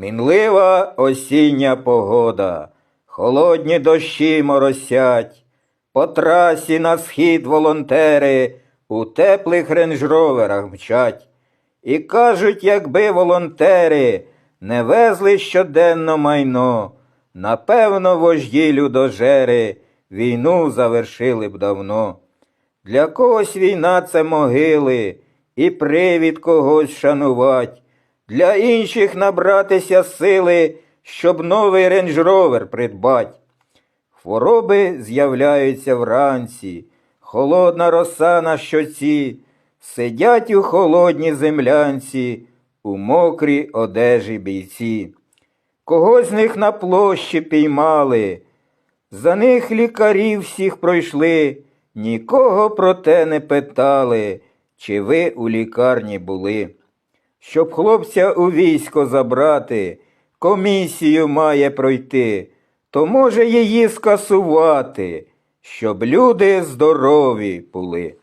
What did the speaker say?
Мінлива осіння погода, холодні дощі моросять, по трасі на схід волонтери у теплих рейндж-роверах мчать. І кажуть, якби волонтери не везли щоденно майно, напевно, вожді людожери війну завершили б давно. Для когось війна це могили, і привід когось шанувать, для інших набратися сили, щоб новий рейндж-ровер придбать. Хвороби з'являються вранці, холодна роса на щоці, сидять у холодній землянці, у мокрій одежі бійці. Когось з них на площі піймали, за них лікарі всіх пройшли, нікого про те не питали, чи ви у лікарні були. Щоб хлопця у військо забрати, комісію має пройти, то може її скасувати, щоб люди здорові були.